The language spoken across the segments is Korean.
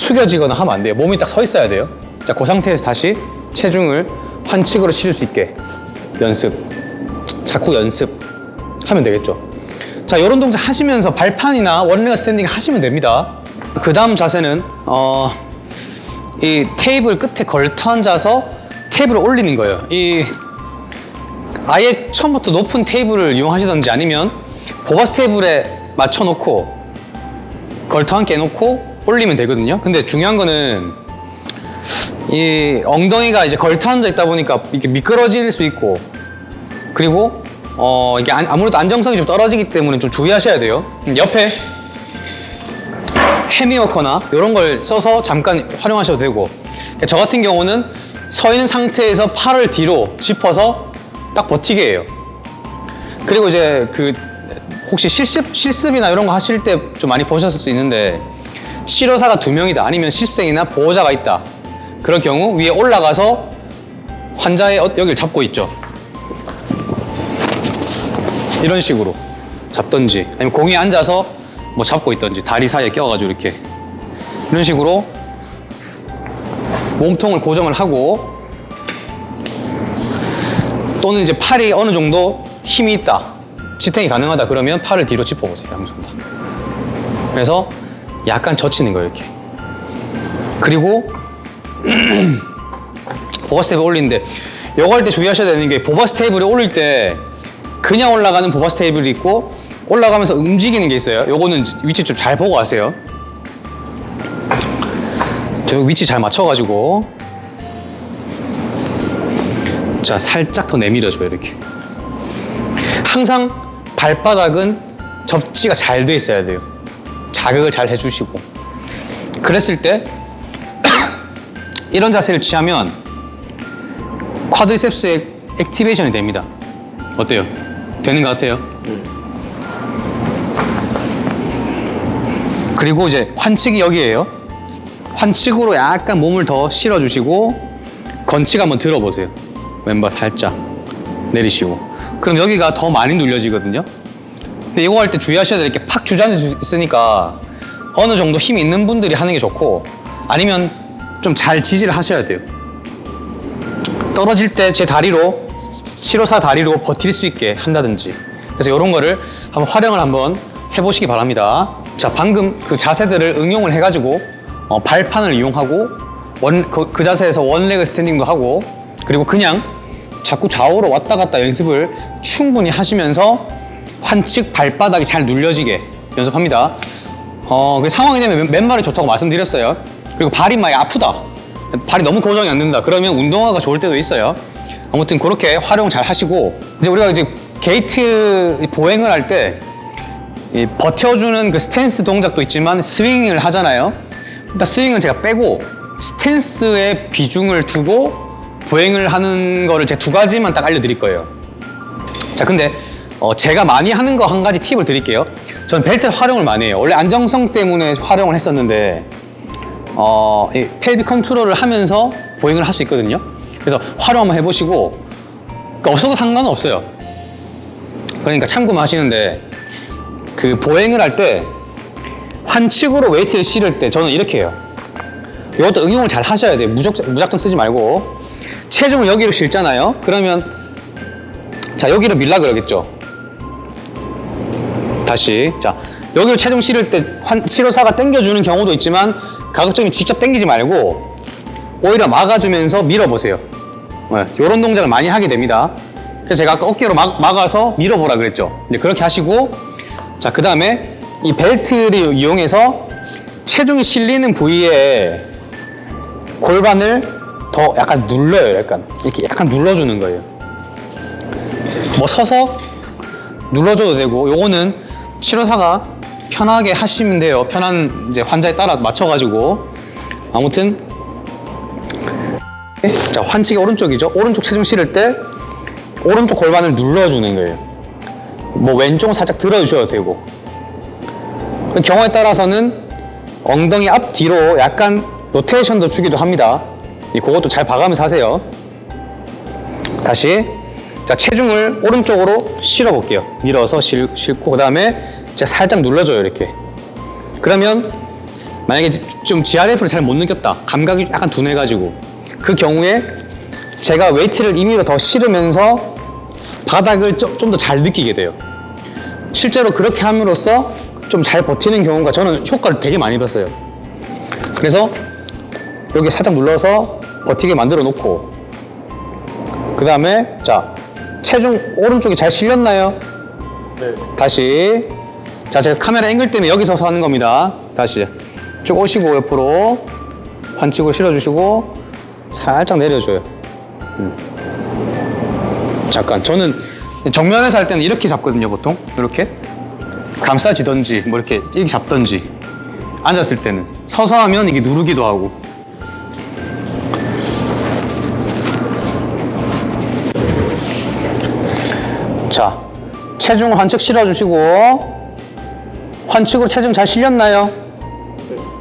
숙여지거나 하면 안 돼요. 몸이 딱 서 있어야 돼요. 자, 그 상태에서 다시 체중을 환측으로 실을 수 있게 연습. 자꾸 연습 하면 되겠죠. 자, 이런 동작 하시면서 발판이나 원레그 스탠딩 하시면 됩니다. 그 다음 자세는, 어, 이 테이블 끝에 걸터 앉아서 테이블을 올리는 거예요. 이 아예 처음부터 높은 테이블을 이용하시던지 아니면 보바스 테이블에 맞춰놓고 걸터 함께 놓고 올리면 되거든요. 근데 중요한 거는 이 엉덩이가 이제 걸터 앉아 있다 보니까 이게 미끄러질 수 있고 그리고 어 이게 안- 아무래도 안정성이 좀 떨어지기 때문에 좀 주의하셔야 돼요. 음, 옆에 해미워커나 이런 걸 써서 잠깐 활용하셔도 되고 저 같은 경우는 서 있는 상태에서 팔을 뒤로 짚어서 딱 버티게 해요. 그리고 이제 그 혹시 실습 실습이나 이런 거 하실 때 좀 많이 보셨을 수 있는데 치료사가 두 명이다. 아니면 실습생이나 보호자가 있다. 그런 경우 위에 올라가서 환자의 어- 여기를 잡고 있죠. 이런 식으로 잡던지 아니면 공에 앉아서 뭐 잡고 있던지 다리 사이에 껴가지고 이렇게. 이런 식으로 몸통을 고정을 하고 또는 이제 팔이 어느 정도 힘이 있다. 지탱이 가능하다. 그러면 팔을 뒤로 짚어보세요. 양손 다. 그래서 약간 젖히는 거예요 이렇게. 그리고 보바스 테이블 올리는데 요거 할 때 주의하셔야 되는 게 보바스 테이블을 올릴 때 그냥 올라가는 보바스 테이블이 있고 올라가면서 움직이는 게 있어요. 요거는 위치 좀 잘 보고 하세요. 저 위치 잘 맞춰가지고. 자 살짝 더 내밀어줘요 이렇게. 항상 발바닥은 접지가 잘 돼 있어야 돼요 자극을 잘 해주시고. 그랬을 때 이런 자세를 취하면 쿼드리셉스의 액티베이션이 됩니다. 어때요? 되는 것 같아요? 그리고 이제 환측이 여기에요. 환측으로 약간 몸을 더 실어주시고 건치가 한번 들어보세요. 왼발 살짝 내리시고. 그럼 여기가 더 많이 눌려지거든요 근데 이거 할 때 주의하셔야 될 게 팍 주저앉을 수 있으니까 어느 정도 힘이 있는 분들이 하는 게 좋고 아니면 좀 잘 지지를 하셔야 돼요. 떨어질 때 제 다리로 치료사 다리로 버틸 수 있게 한다든지. 그래서 이런 거를 한번 활용을 한번 해보시기 바랍니다. 자 방금 그 자세들을 응용을 해가지고 어, 발판을 이용하고 원, 그, 그 자세에서 원레그 스탠딩도 하고 그리고 그냥 자꾸 좌우로 왔다 갔다 연습을 충분히 하시면서 환측 발바닥이 잘 눌려지게 연습합니다. 어, 그 상황이 되면 맨- 맨발이 좋다고 말씀드렸어요. 그리고 발이 많이 아프다. 발이 너무 고정이 안 된다. 그러면 운동화가 좋을 때도 있어요. 아무튼 그렇게 활용 잘 하시고 이제 우리가 이제 게이트 보행을 할때이 버텨주는 그 스탠스 동작도 있지만 스윙을 하잖아요. 일단 스윙은 제가 빼고 스탠스에 비중을 두고 보행을 하는 거를 제가 두 가지만 딱 알려드릴 거예요. 자, 근데 어, 제가 많이 하는 거 한 가지 팁을 드릴게요. 전 벨트를 활용을 많이 해요. 원래 안정성 때문에 활용을 했었는데 어, 이 펠비 컨트롤을 하면서 보행을 할 수 있거든요. 그래서 활용 한번 해보시고 그러니까 없어도 상관은 없어요. 그러니까 참고만 하시는데 그 보행을 할 때 환측으로 웨이트를 실을 때 저는 이렇게 해요. 이것도 응용을 잘 하셔야 돼요. 무작, 무작정 쓰지 말고 체중을 여기로 실잖아요. 그러면 자 여기로 밀라 그러겠죠. 다시 자 여기로 체중 실을 때 환, 치료사가 당겨주는 경우도 있지만 가급적이면 직접 당기지 말고 오히려 막아주면서 밀어보세요. 이런 동작을 많이 하게 됩니다. 그래서 제가 아까 어깨로 막, 막아서 밀어보라 그랬죠. 네, 그렇게 하시고 자 그 다음에 이 벨트를 이용해서 체중이 실리는 부위에 골반을 더 약간 눌러요. 약간 이렇게 약간 눌러주는 거예요. 뭐 서서 눌러줘도 되고 요거는 치료사가 편하게 하시면 돼요. 편한 이제 환자에 따라 맞춰가지고 아무튼 자 환측이 오른쪽이죠. 오른쪽 체중 실을 때 오른쪽 골반을 눌러주는 거예요. 뭐 왼쪽은 살짝 들어주셔도 되고 그 경우에 따라서는 엉덩이 앞 뒤로 약간 로테이션도 주기도 합니다. 이 그것도 잘 봐가면서 하세요. 다시 자 체중을 오른쪽으로 실어 볼게요. 밀어서 실, 싣고 그 다음에 살짝 눌러줘요 이렇게. 그러면 만약에 좀 GRF를 잘 못 느꼈다. 감각이 약간 둔해가지고 그 경우에 제가 웨이트를 임의로 더 실으면서 바닥을 좀 더 잘 느끼게 돼요. 실제로 그렇게 함으로써 좀 잘 버티는 경우가 저는 효과를 되게 많이 봤어요. 그래서 여기 살짝 눌러서 버티게 만들어 놓고 그 다음에 자 체중 오른쪽이 잘 실렸나요? 네. 다시. 자 제가 카메라 앵글 때문에 여기 서서 하는 겁니다. 다시. 쭉 오시고 옆으로 반칙으로 실어주시고 살짝 내려줘요. 음. 잠깐. 저는 정면에서 할 때는 이렇게 잡거든요 보통. 이렇게. 감싸지던지 뭐 이렇게 이렇게 잡던지 앉았을 때는 서서 하면 이게 누르기도 하고 자, 체중을 환측 실어주시고 환측으로 체중 잘 실렸나요?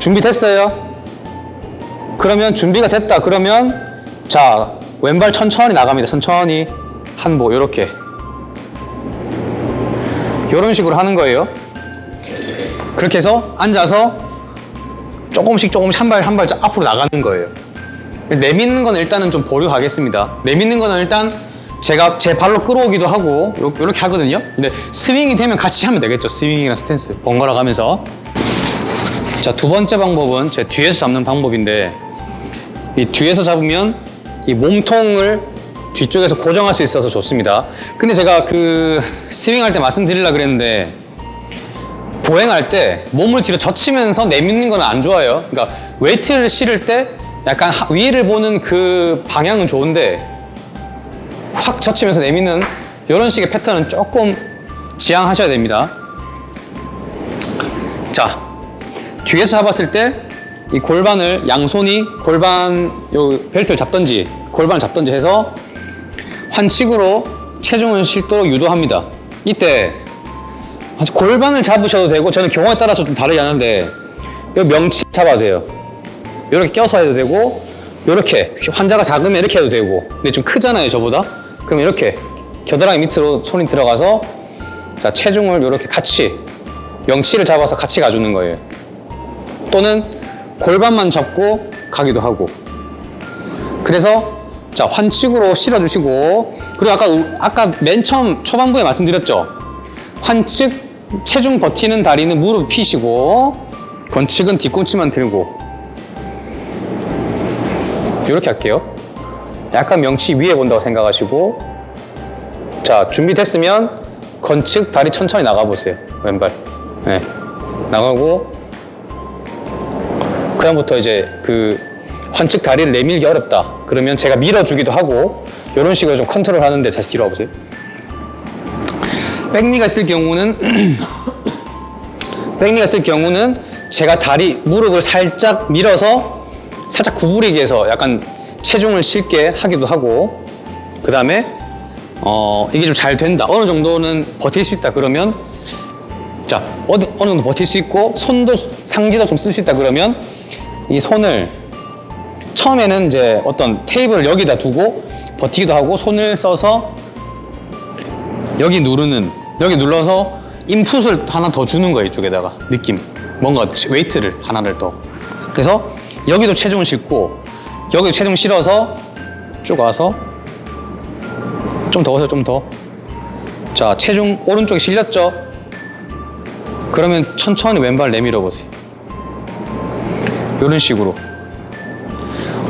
준비됐어요? 그러면 준비가 됐다. 그러면 자 왼발 천천히 나갑니다. 천천히 한보 이렇게 이런 식으로 하는 거예요. 그렇게 해서 앉아서 조금씩 조금씩 한 발 한발 앞으로 나가는 거예요. 내미는 건 일단은 좀 보류하겠습니다. 내미는 거는 일단 제가 제 발로 끌어오기도 하고 요- 요렇게 하거든요. 근데 스윙이 되면 같이 하면 되겠죠. 스윙이랑 스탠스 번갈아 가면서. 자, 두 번째 방법은 제 뒤에서 잡는 방법인데 이 뒤에서 잡으면 이 몸통을 뒤쪽에서 고정할 수 있어서 좋습니다. 근데 제가 그 스윙할 때 말씀드리려 그랬는데 보행할 때 몸을 뒤로 젖히면서 내미는 건 안 좋아요. 그러니까 웨이트를 실을 때 약간 하- 위를 보는 그 방향은 좋은데 확 젖히면서 내미는 이런 식의 패턴은 조금 지양하셔야 됩니다. 자, 뒤에서 잡았을 때 이 골반을 양손이 골반 요 벨트를 잡던지 골반을 잡던지 해서 환칙으로 체중을 실도록 유도합니다. 이때 골반을 잡으셔도 되고 저는 경우에 따라서 좀 다르게 하는데 이 명치 잡아도 돼요. 이렇게 껴서 해도 되고 이렇게 환자가 작으면 이렇게 해도 되고 근데 좀 크잖아요 저보다? 그럼 이렇게 겨드랑이 밑으로 손이 들어가서 자 체중을 이렇게 같이 명치를 잡아서 같이 가주는 거예요. 또는 골반만 잡고 가기도 하고. 그래서 자 환칙으로 실어주시고 그리고 아까 우- 아까 맨 처음 초반부에 말씀드렸죠? 환칙 체중 버티는 다리는 무릎 피시고 건칙은 뒤꿈치만 들고 이렇게 할게요. 약간 명치 위에 본다고 생각하시고 자 준비됐으면 건측 다리 천천히 나가보세요. 왼발. 네. 나가고 그 다음부터 이제 그 환측 다리를 내밀기 어렵다. 그러면 제가 밀어주기도 하고 이런 식으로 좀 컨트롤 하는데 다시 뒤로 와보세요. 백니가 있을 경우는 백니가 있을 경우는 제가 다리 무릎을 살짝 밀어서 살짝 구부리게 해서 약간 체중을 실게 하기도 하고 그 다음에 어 이게 좀 잘 된다. 어느 정도는 버틸 수 있다 그러면 자 어느, 어느 정도 버틸 수 있고 손도 상지도 좀 쓸 수 있다 그러면 이 손을 처음에는 이제 어떤 테이블을 여기다 두고 버티기도 하고 손을 써서 여기 누르는 여기 눌러서 인풋을 하나 더 주는 거예요 이쪽에다가 느낌. 뭔가 웨이트를 하나를 더. 그래서 여기도 체중을 싣고 여기도 체중 실어서 쭉 와서 좀더 오세요 좀더 자 체중 오른쪽에 실렸죠 그러면 천천히 왼발 내밀어 보세요 이런 식으로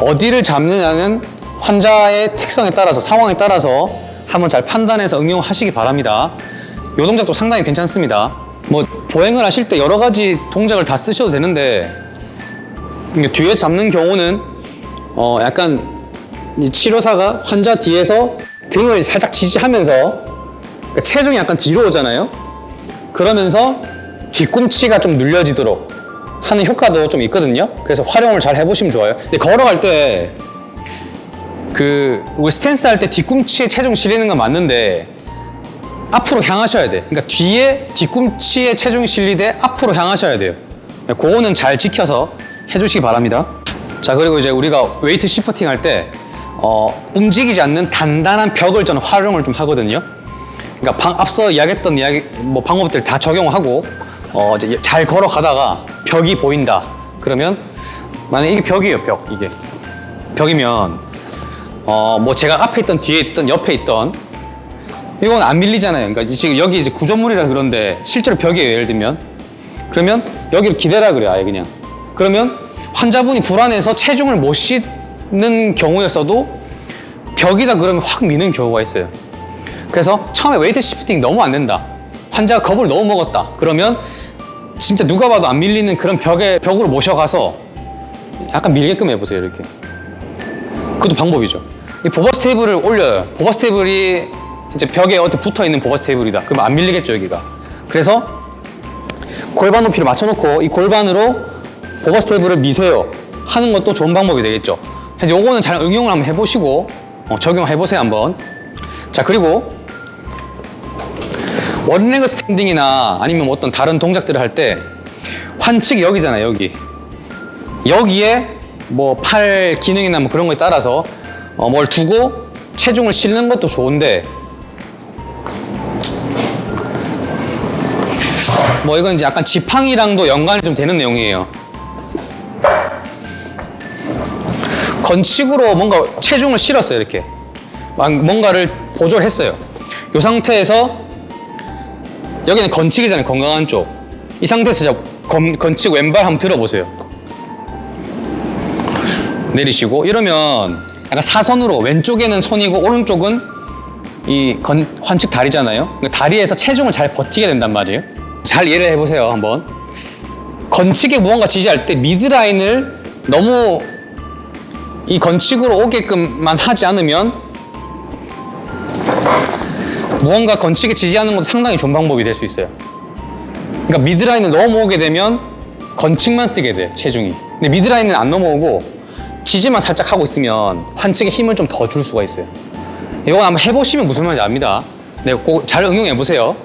어디를 잡느냐는 환자의 특성에 따라서 상황에 따라서 한번 잘 판단해서 응용하시기 바랍니다. 이 동작도 상당히 괜찮습니다. 뭐 보행을 하실 때 여러 가지 동작을 다 쓰셔도 되는데 뒤에서 잡는 경우는 어 약간 이 치료사가 환자 뒤에서 등을 살짝 지지하면서 그러니까 체중이 약간 뒤로 오잖아요. 그러면서 뒤꿈치가 좀 눌려지도록 하는 효과도 좀 있거든요. 그래서 활용을 잘 해보시면 좋아요. 근데 걸어갈 때 그 우리 스탠스 할 때 뒤꿈치에 체중 실리는 건 맞는데 앞으로 향하셔야 돼. 그러니까 뒤에 뒤꿈치에 체중이 실리되 앞으로 향하셔야 돼요. 그거는 잘 지켜서 해주시기 바랍니다. 자 그리고 이제 우리가 웨이트 시프팅 할 때 어, 움직이지 않는 단단한 벽을 저는 활용을 좀 하거든요. 그러니까 방- 앞서 이야기했던 이야기 뭐 방법들 다 적용하고 어, 이제 잘 걸어가다가 벽이 보인다. 그러면 만약 이게 벽이에요, 벽 이게 벽이면 어 뭐 제가 앞에 있던 뒤에 있던 옆에 있던 이건 안 밀리잖아요. 그러니까 지금 여기 이제 구조물이라 그런데 실제로 벽이에요. 예를 들면 그러면 여기를 기대라 그래요. 아예 그냥 그러면 환자분이 불안해서 체중을 못 싣는 경우였어도 벽이다 그러면 확 미는 경우가 있어요. 그래서 처음에 웨이트 시프팅 너무 안 된다. 환자가 겁을 너무 먹었다. 그러면 진짜 누가 봐도 안 밀리는 그런 벽에 벽으로 모셔가서 약간 밀게끔 해보세요. 이렇게. 그것도 방법이죠. 이 보바스 테이블을 올려요. 보바스 테이블이 이제 벽에 어디 붙어 있는 보바스 테이블이다. 그러면 안 밀리겠죠 여기가. 그래서 골반 높이를 맞춰놓고 이 골반으로 보바스 테이블을 미세요. 하는 것도 좋은 방법이 되겠죠. 그래서 요거는 잘 응용을 한번 해보시고 어, 적용해보세요 한번. 자 그리고 원레그 스탠딩이나 아니면 어떤 다른 동작들을 할 때 환측이 여기잖아요 여기 여기에 뭐 팔 기능이나 뭐 그런 거에 따라서 어, 뭘 두고 체중을 실는 것도 좋은데 뭐 이건 이제 약간 지팡이랑도 연관이 좀 되는 내용이에요. 건칙으로 뭔가 체중을 실었어요 이렇게 막 뭔가를 보조했어요. 이 상태에서 여기는 건칙이잖아요 건강한 쪽. 이 상태에서 자, 건, 건칙 왼발 한번 들어보세요. 내리시고 이러면 약간 사선으로 왼쪽에는 손이고 오른쪽은 이 건, 환측 다리잖아요. 그러니까 다리에서 체중을 잘 버티게 된단 말이에요. 잘 이해를 해보세요 한번. 건칙에 무언가 지지할 때 미드라인을 너무 이 건칙으로 오게끔만 하지 않으면 무언가 건칙에 지지하는 것도 상당히 좋은 방법이 될 수 있어요. 그러니까 미드라인을 넘어오게 되면 건칙만 쓰게 돼 체중이. 근데 미드라인은 안 넘어오고 지지만 살짝 하고 있으면 환측에 힘을 좀 더 줄 수가 있어요. 이거 한번 해보시면 무슨 말인지 압니다. 네, 꼭 잘 응용해 보세요.